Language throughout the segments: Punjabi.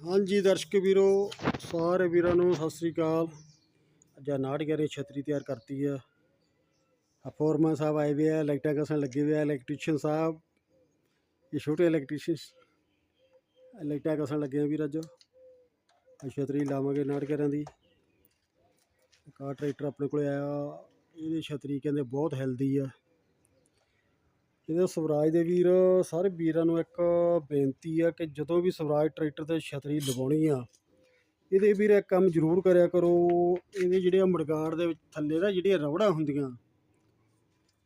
ਹਾਂਜੀ ਦਰਸ਼ਕ ਵੀਰੋ, ਸਾਰੇ ਵੀਰਾਂ ਨੂੰ ਸਤਿ ਸ੍ਰੀ ਅਕਾਲ। ਅੱਜ ਨਾੜ ਗਰੇ ਛਤਰੀ ਤਿਆਰ ਕਰਤੀ ਆ। ਆ ਫੋਰਮਨ ਸਾਹਿਬ ਆਏ ਵੇ ਆ, ਲਾਈਟਾਂ ਕਸਣ ਲੱਗੇ ਵੇ ਆ ਇਲੈਕਟ੍ਰੀਸ਼ੀਅਨ ਸਾਹਿਬ। ਇਹ ਛੋਟੇ ਇਲੈਕਟ੍ਰੀਸ਼ੀਅਨ ਲਾਈਟਾਂ ਕਸਣ ਲੱਗੇ ਆ ਵੀਰ ਅੱਜ। ਆ ਛਤਰੀ ਲਾਵਾਂਗੇ ਨਾੜ ਗਰਾਂ ਦੀ। ਕਾ ਟਰੈਕਟਰ ਆਪਣੇ ਕੋਲ ਆਇਆ। ਇਹਦੀ ਛਤਰੀ ਕਹਿੰਦੇ ਬਹੁਤ ਹੈਲਦੀ ਆ। ਇਹਦੇ ਸਵਰਾਜ ਦੇ ਵੀਰ, ਸਾਰੇ ਵੀਰਾਂ ਨੂੰ ਇੱਕ ਬੇਨਤੀ ਆ ਕਿ ਜਦੋਂ ਵੀ ਸਵਰਾਜ ਟਰੈਕਟਰ ਤੇ ਛਤਰੀ ਲਗਾਉਣੀ ਆ, ਇਹਦੇ ਵੀਰ ਇੱਕ ਕੰਮ ਜ਼ਰੂਰ ਕਰਿਆ ਕਰੋ। ਇਹਦੇ ਜਿਹੜੇ ਮੜਗਾੜ ਦੇ ਵਿੱਚ ਥੱਲੇ ਨਾ ਜਿਹੜੀਆਂ ਰਬੜਾਂ ਹੁੰਦੀਆਂ,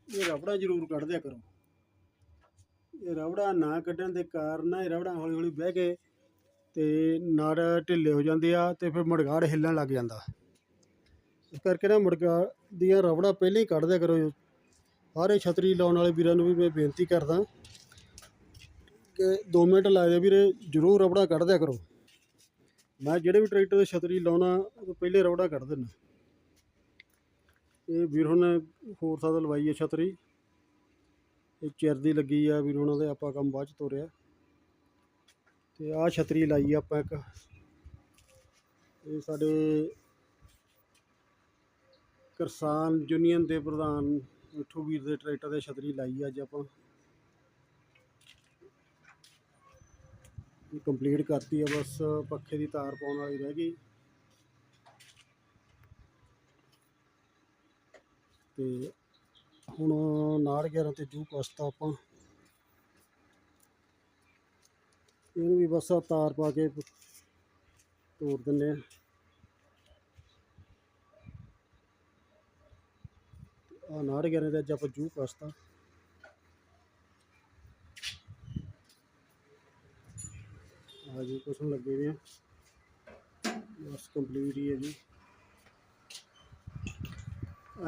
ਇਹ ਰਬੜਾਂ ਜ਼ਰੂਰ ਕੱਢ ਦਿਆ ਕਰੋ। ਇਹ ਰਬੜਾਂ ਨਾ ਕੱਢਣ ਦੇ ਕਾਰਨ ਇਹ ਰਬੜਾਂ ਹੌਲੀ ਹੌਲੀ ਬਹਿ ਕੇ ਤੇ ਨਾੜ ਢਿੱਲੇ ਹੋ ਜਾਂਦੇ ਆ ਤੇ ਫਿਰ ਮੜਗਾੜ ਹਿੱਲਣ ਲੱਗ ਜਾਂਦਾ। ਇਸ ਕਰਕੇ ਨਾ ਮੜਗਾੜ ਦੀਆਂ ਰਬੜਾਂ ਪਹਿਲਾਂ ਹੀ ਕੱਢ ਦਿਆ ਕਰੋ। ਸਾਰੇ ਛਤਰੀ ਲਾਉਣ ਵਾਲੇ ਵੀਰਾਂ ਨੂੰ ਵੀ ਮੈਂ ਬੇਨਤੀ ਕਰਦਾ ਕਿ 2 ਮਿੰਟ ਲਾ ਦੇ ਵੀਰੇ, ਜ਼ਰੂਰ ਰਬੜਾ ਕੱਢ ਦਿਆ ਕਰੋ। ਮੈਂ ਜਿਹੜੇ ਵੀ ਟਰੈਕਟਰ ਦੇ ਛਤਰੀ ਲਾਉਣਾ, ਉਹ ਪਹਿਲੇ ਰਬੜਾ ਕੱਢ ਦਿੰਦਾ। ਇਹ ਵੀਰ ਹੁਣ ਹੋਰ ਸਾਦਾ ਲਵਾਈ ਹੈ ਛਤਰੀ। ਇਹ ਚਿਰ ਦੀ ਲੱਗੀ ਆ ਵੀਰ ਉਹਨਾਂ ਦੇ ਆਪਾਂ ਕੰਮ ਬਾਅਦ ਚ ਤੋਰਿਆ। ਤੇ ਆਹ ਛਤਰੀ ਲਾਈ ਆਪਾਂ ਇੱਕ। ਇਹ ਸਾਡੇ ਕਿਸਾਨ ਯੂਨੀਅਨ ਦੇ ਪ੍ਰਧਾਨ ਮਿੱਠੂ ਵੀਰ ਦੇ ਟਰੈਕਟਰ ਤੇ ਛਤਰੀ ਲਾਈ ਅੱਜ ਆਪਾਂ। ਇਹ ਕੰਪਲੀਟ ਕਰਤੀ ਆ ਬਸ, ਪੱਖੇ ਦੀ ਤਾਰ ਪਾਉਣ ਵਾਲੀ ਰਹਿ ਗਈ। ਤੇ ਹੁਣ ਨਾੜ 11 ਤੇ ਜੂ ਕਸਤਾ ਆਪਾਂ। ਇਹਨੂੰ ਵੀ ਬਸ ਤਾਰ ਪਾ ਕੇ ਤੋੜ ਦਿੰਦੇ ਆ। ਆ ਨਾੜ ਦੇ ਅੱਜ ਆਪਾਂ ਜੂ ਕਸਤਾ ਆ ਜੀ ਕੁਛ ਲੱਗੇ ਹੋਏ ਬਸ ਕੰਪਲੀਟ ਹੀ ਹੈ ਜੀ।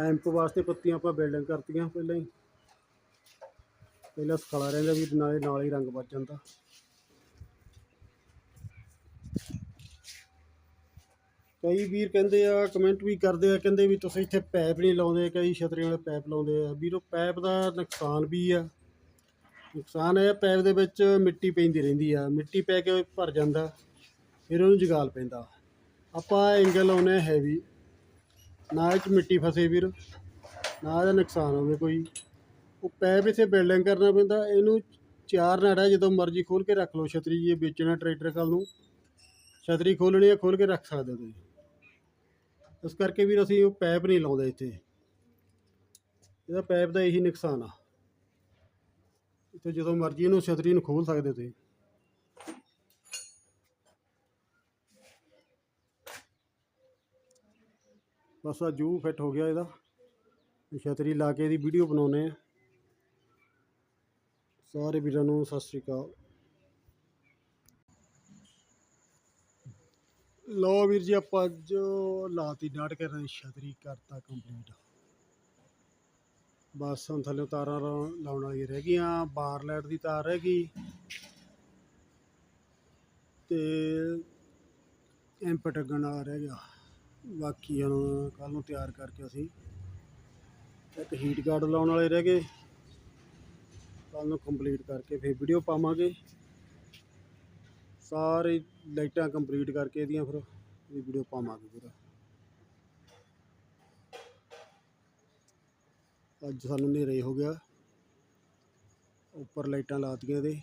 ਐਂਪ ਵਾਸਤੇ ਪੱਤੀਆਂ ਆਪਾਂ ਬਿਲਡਿੰਗ ਕਰਤੀਆਂ ਪਹਿਲਾਂ ਹੀ। ਪਹਿਲਾਂ ਸਖਾਲਾ ਰਹਿੰਦਾ ਵੀ ਨਾਲੇ ਨਾਲ ਹੀ ਰੰਗ ਵੱਜ ਜਾਂਦਾ। ਕਈ ਵੀਰ ਕਹਿੰਦੇ ਆ ਕਮੈਂਟ ਵੀ ਕਰਦੇ ਆ ਕਹਿੰਦੇ ਵੀ ਤੁਸੀਂ ਇੱਥੇ ਪੈਪ ਨਹੀਂ ਲਾਉਂਦੇ ਕਈ ਛਤਰੀ ਵਾਲੇ ਪੈਪ ਲਾਉਂਦੇ ਆ। ਵੀਰੋ ਪੈਪ ਦਾ ਨੁਕਸਾਨ ਵੀ ਆ। ਨੁਕਸਾਨ ਇਹ ਆ, ਪੈਪ ਦੇ ਵਿੱਚ ਮਿੱਟੀ ਪੈਂਦੀ ਰਹਿੰਦੀ ਆ। ਮਿੱਟੀ ਪੈ ਕੇ ਭਰ ਜਾਂਦਾ ਫਿਰ ਉਹਨੂੰ ਜਗਾਲ ਪੈਂਦਾ। ਆਪਾਂ ਐਂਗਲ ਲਾਉਨੇ ਹੈਵੀ ਨਾ ਇਹ 'ਚ ਮਿੱਟੀ ਫਸੇ ਵੀਰ ਨਾ ਇਹਦਾ ਨੁਕਸਾਨ ਹੋਵੇ ਕੋਈ। ਉਹ ਪੈਪ ਇੱਥੇ ਬਿਲਡਿੰਗ ਕਰਨਾ ਪੈਂਦਾ ਇਹਨੂੰ ਚਾਰ ਨਾੜਾ ਜਦੋਂ ਮਰਜ਼ੀ ਖੋਲ ਕੇ ਰੱਖ ਲਓ। ਛਤਰੀ ਜੇ ਵੇਚਣਾ ਟਰੈਕਟਰ ਕੱਲ ਨੂੰ। ਛਤਰੀ ਖੋਲਣੀ ਹੈ ਖੋਲ ਕੇ ਰੱਖ ਸਕਦੇ ਹੋ ਤੁਸੀਂ। ਇਸ ਕਰਕੇ ਵੀਰ ਅਸੀਂ ਉਹ ਪੈਪ ਨਹੀਂ ਲਾਉਂਦੇ ਇੱਥੇ। ਇਹਦਾ ਪੈਪ ਦਾ ਇਹੀ ਨੁਕਸਾਨ ਆ। ਇੱਥੇ ਜਦੋਂ ਮਰਜ਼ੀ ਇਹਨੂੰ ਛਤਰੀ ਨੂੰ ਖੋਲ ਸਕਦੇ ਤੁਸੀਂ। ਬਸ ਆ ਜੂ ਫਿੱਟ ਹੋ ਗਿਆ ਇਹਦਾ। ਛਤਰੀ ਲਾ ਕੇ ਇਹਦੀ ਵੀਡੀਓ ਬਣਾਉਨੇ ਆ। ਸਾਰੇ ਵੀਰਾਂ ਨੂੰ ਸਤਿ ਸ੍ਰੀ ਅਕਾਲ। ਲਓ ਵੀਰ ਜੀ, ਆਪਾਂ ਅੱਜ ਲਾਤੀ ਡਾਟ ਕੇ ਰਾਂ ਛਤਰੀ ਕਰਤਾ ਕੰਪਲੀਟ ਬਸ ਹੁਣ ਥੱਲੇ ਤਾਰਾਂ ਲਾ- ਲਾਉਣ ਵਾਲੀ ਰਹਿ ਗਈਆਂ ਬਾਰ ਲਾਈਟ ਦੀ ਤਾਰ ਰਹਿ ਗਈ। ਤੇ ਐਂਪ ਟੱਗਣ ਵਾਲਾ ਰਹਿ ਗਿਆ। ਬਾਕੀ ਹੁਣ ਕੱਲ ਨੂੰ ਤਿਆਰ ਕਰਕੇ ਅਸੀਂ ਇੱਕ ਹੀਟ ਗਾਰਡ ਲਾਉਣ ਵਾਲੇ ਰਹਿ ਗਏ। ਕੱਲ ਨੂੰ ਕੰਪਲੀਟ ਕਰਕੇ ਫਿਰ ਵੀਡੀਓ ਪਾਵਾਂਗੇ। ਸਾਰੇ ਲਾਈਟਾਂ ਕੰਪਲੀਟ ਕਰਕੇ ਇਹਦੀਆਂ ਫਿਰ ਇਹ ਵੀਡੀਓ ਪਾਵਾਂਗੇ ਪੂਰਾ। ਅੱਜ ਸਾਨੂੰ ਹਨੇਰੇ ਹੋ ਗਿਆ। ਉੱਪਰ ਲਾਈਟਾਂ ਲਾਤੀਆਂ ਇਹਦੇ।